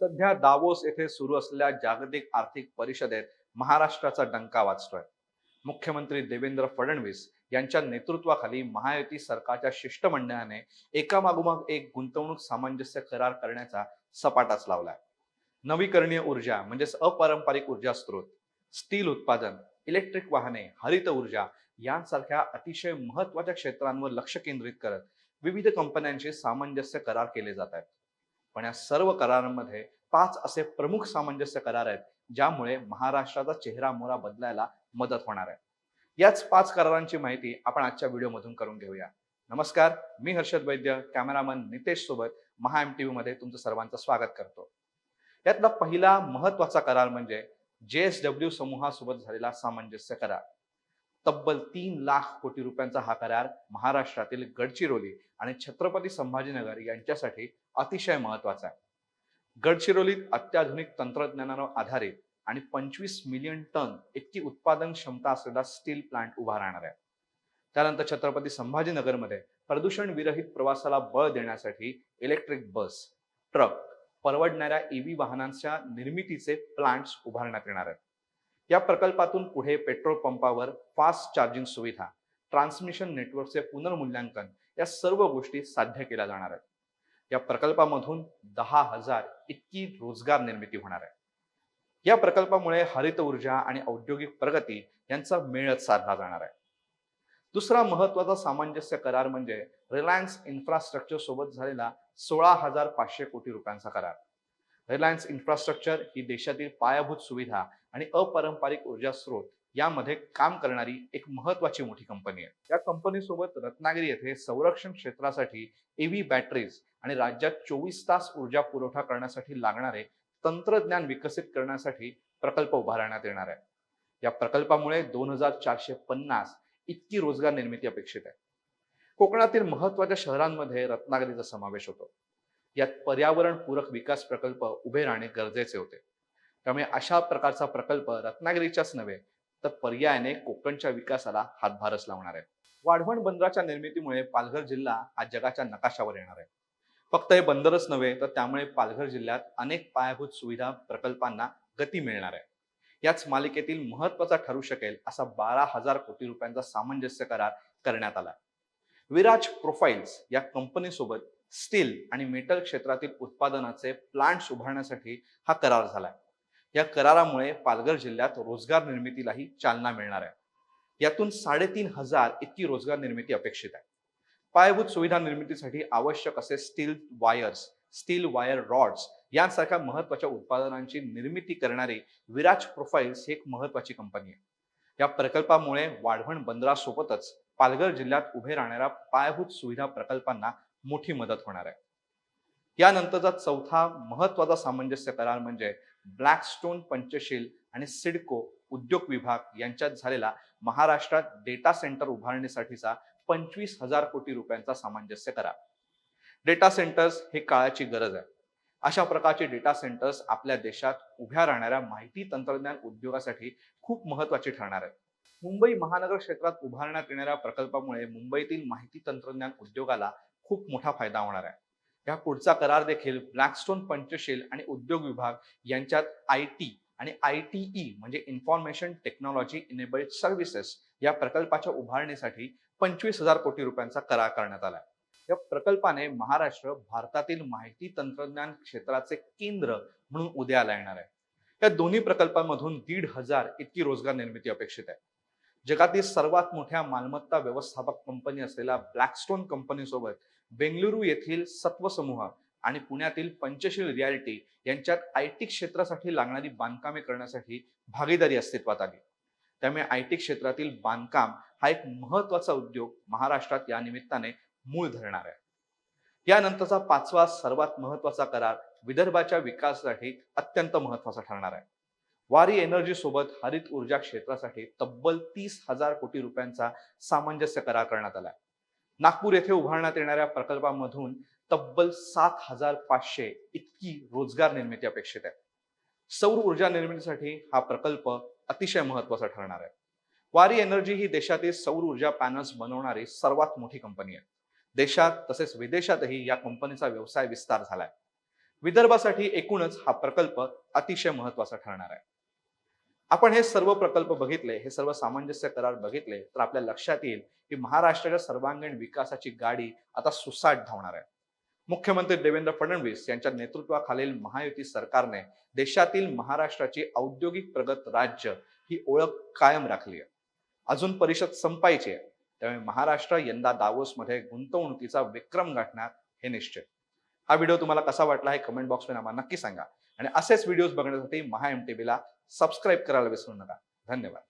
सध्या दावोस येथे सुरू असलेल्या जागतिक आर्थिक परिषदेत महाराष्ट्राचा डंका वाचतोय मुख्यमंत्री देवेंद्र फडणवीस यांच्या नेतृत्वाखाली महायुती सरकारच्या शिष्टमंडळाने एकामागोमाग एक गुंतवणूक सामंजस्य करार करण्याचा सपाटाच लावलाय. नवीकरणीय ऊर्जा म्हणजेच अपारंपरिक ऊर्जा स्रोत स्टील उत्पादन इलेक्ट्रिक वाहने हरित ऊर्जा यांसारख्या अतिशय महत्त्वाच्या क्षेत्रांवर लक्ष केंद्रित करत विविध कंपन्यांचे सामंजस्य करार केले जात आहेत. पण या सर्व करारांमध्ये पाच असे प्रमुख सामंजस्य करार आहेत ज्यामुळे महाराष्ट्राचा चेहरा मोहरा बदलायला मदत होणार आहे. याच पाच करारांची माहिती आपण आजच्या व्हिडिओमधून करून घेऊया. नमस्कार मी हर्षद वैद्य कॅमेरामन नितेश सोबत महा एम टीव्ही मध्ये तुमचं सर्वांचं स्वागत करतो. यातला पहिला महत्त्वाचा करार म्हणजे जे एस डब्ल्यू समूहासोबत झालेला सामंजस्य करार. तब्बल तीन लाख कोटी रुपयांचा हा करार महाराष्ट्रातील गडचिरोली आणि छत्रपती संभाजीनगर यांच्यासाठी अतिशय महत्त्वाचा आहे. गडचिरोलीत अत्याधुनिक तंत्रज्ञानावर आधारित आणि पंचवीस मिलियन टन इतकी उत्पादन क्षमता असलेला स्टील प्लांट उभा राहणार आहे. त्यानंतर छत्रपती संभाजीनगरमध्ये प्रदूषण विरहित प्रवासाला बळ देण्यासाठी इलेक्ट्रिक बस ट्रक परवडणाऱ्या ईव्ही वाहनांच्या निर्मितीचे प्लांट्स उभारण्यात येणार आहेत. या प्रकल्पातून पुढे पेट्रोल पंपावर फास्ट चार्जिंग सुविधा ट्रान्समिशन नेटवर्कचे पुनर्मूल्यांकन या सर्व गोष्टी साध्य केल्या जाणार आहेत. या प्रकल्पामधून दहा हजार इतकी रोजगार निर्मिती होणार आहे. या प्रकल्पामुळे हरित ऊर्जा आणि औद्योगिक प्रगती यांचा मेळच साधला जाणार आहे. दुसरा महत्त्वाचा सामंजस्य करार म्हणजे रिलायन्स इन्फ्रास्ट्रक्चर सोबत झालेला सोळा हजार पाचशे कोटी रुपयांचा करार. रिलायन्स इन्फ्रास्ट्रक्चर ही देशातील पायाभूत सुविधा आणि अपारंपरिक ऊर्जा स्रोत यामध्ये काम करणारी एक महत्वाची मोठी कंपनी आहे. या कंपनीसोबत रत्नागिरी येथे संरक्षण क्षेत्रासाठी एव्ही बॅटरीज आणि राज्यात चोवीस तास ऊर्जा पुरवठा करण्यासाठी लागणारे तंत्रज्ञान विकसित करण्यासाठी प्रकल्प उभारण्यात येणार आहे. या प्रकल्पामुळे दोन हजार चारशे पन्नास इतकी रोजगार निर्मिती अपेक्षित आहे. कोकणातील महत्त्वाच्या शहरांमध्ये रत्नागिरीचा समावेश होतो. यात पर्यावरण पूरक विकास प्रकल्प उभे राहणे गरजेचे होते. त्यामुळे अशा प्रकारचा प्रकल्प रत्नागिरीच्याच नव्हे तर पर्यायाने कोकणच्या विकासाला हातभारच लावणार आहे. वाढवण बंदराच्या निर्मितीमुळे पालघर जिल्हा हा जगाच्या नकाशावर येणार आहे. फक्त हे बंदरच नव्हे तर त्यामुळे पालघर जिल्ह्यात अनेक पायाभूत सुविधा प्रकल्पांना गती मिळणार आहे. याच मालिकेतील महत्त्वाचा ठरू शकेल असा बारा हजार कोटी रुपयांचा सामंजस्य करार करण्यात आला विराज प्रोफाईल्स या कंपनीसोबत स्टील आणि मेटल क्षेत्रातील उत्पादनाचे प्लांट्स उभारण्यासाठी हा करार झाला आहे या करारामुळे पालघर जिल्ह्यात रोजगार निर्मितीलाही चालना मिळणार आहे. यातून साडेतीन हजार इतकी रोजगार निर्मिती अपेक्षित आहे. पायाभूत सुविधा निर्मितीसाठी आवश्यक असे steel wires steel wire rods यांसारख्या महत्त्वाच्या उत्पादनांची निर्मिती करणारी विराज प्रोफाईल्स ही एक महत्वाची कंपनी आहे. या प्रकल्पामुळे वाढवण बंदरासोबतच पालघर जिल्ह्यात उभे राहणाऱ्या पायाभूत सुविधा प्रकल्पांना मोठी मदत होणार आहे. यानंतरचा चौथा महत्त्वाचा सामंजस्य करार म्हणजे ब्लॅकस्टोन पंचशील आणि सिडको उद्योग विभाग यांच्यात झालेला महाराष्ट्रात डेटा सेंटर उभारण्यासाठीचा पंचवीस हजार कोटी रुपयांचा सामंजस्य करार. डेटा सेंटर्स हे काळाची गरज आहे. अशा प्रकारचे डेटा सेंटर्स आपल्या देशात उभ्या राहणाऱ्या माहिती तंत्रज्ञान उद्योगासाठी खूप महत्त्वाचे ठरणार आहेत. मुंबई महानगर क्षेत्रात उभारण्यात येणाऱ्या प्रकल्पामुळे मुंबईतील माहिती तंत्रज्ञान उद्योगाला खूप मोठा फायदा होणार आहे. या पुढचा करार देखील ब्लॅकस्टोन पंचशील आणि उद्योग विभाग यांच्यात आय टी आणि आय टी ई म्हणजे इन्फॉर्मेशन टेक्नॉलॉजी इनेबल्ड सर्व्हिसेस या प्रकल्पाच्या उभारणीसाठी पंचवीस हजार कोटी रुपयांचा करार करण्यात आला या प्रकल्पाने महाराष्ट्र भारतातील माहिती तंत्रज्ञान क्षेत्राचे केंद्र म्हणून उद्याला येणार आहे. या दोन्ही प्रकल्पांमधून दीड हजार इतकी रोजगार निर्मिती अपेक्षित आहे. जगातील सर्वात मोठ्या मालमत्ता व्यवस्थापक कंपनी असलेल्या ब्लॅकस्टोन कंपनीसोबत बेंगलुरू येथील सत्वसमूह आणि पुण्यातील पंचशील रियालिटी यांच्यात आय टी क्षेत्रासाठी लागणारी बांधकामे करण्यासाठी भागीदारी अस्तित्वात आली. त्यामुळे आय टी क्षेत्रातील बांधकाम हा एक महत्त्वाचा उद्योग महाराष्ट्रात या निमित्ताने मूळ धरणार आहे. यानंतरचा पाचवा सर्वात महत्त्वाचा करार विदर्भाच्या विकासासाठी अत्यंत महत्त्वाचा ठरणार आहे. वारी एनर्जी सोबत हरित ऊर्जा क्षेत्रासाठी तब्बल तीस हजार कोटी रुपयांचा सामंजस्य करार करण्यात आला नागपूर येथे उभारण्यात येणाऱ्या प्रकल्पामधून तब्बल सात हजार पाचशे इतकी रोजगार निर्मिती अपेक्षित आहे. सौर ऊर्जा निर्मितीसाठी हा प्रकल्प अतिशय महत्त्वाचा ठरणार आहे. वारी एनर्जी ही देशातील सौर ऊर्जा पॅनल्स बनवणारी सर्वात मोठी कंपनी आहे. देशात तसेच विदेशातही या कंपनीचा व्यवसाय विस्तार झालाय. विदर्भासाठी एकूणच हा प्रकल्प अतिशय महत्त्वाचा ठरणार आहे. आपण हे सर्व प्रकल्प बघितले हे सर्व सामंजस्य करार बघितले तर आपल्या लक्षात येईल की महाराष्ट्राच्या सर्वांगीण विकासाची गाडी आता सुसाट धावणार आहे. मुख्यमंत्री देवेंद्र फडणवीस यांच्या नेतृत्वाखालील महायुती सरकारने देशातील महाराष्ट्राची औद्योगिक प्रगत राज्य ही ओळख कायम राखली आहे. अजून परिषद संपायची आहे त्यामुळे महाराष्ट्र यंदा दावोसमध्ये गुंतवणुकीचा विक्रम गाठणार हे निश्चित. हा व्हिडिओ तुम्हाला कसा वाटला हे कमेंट बॉक्समध्ये आम्हाला नक्की सांगा. आणि असेच व्हिडिओज बघण्यासाठी महा एम टी सबस्क्राईब करायला विसरू नका. धन्यवाद.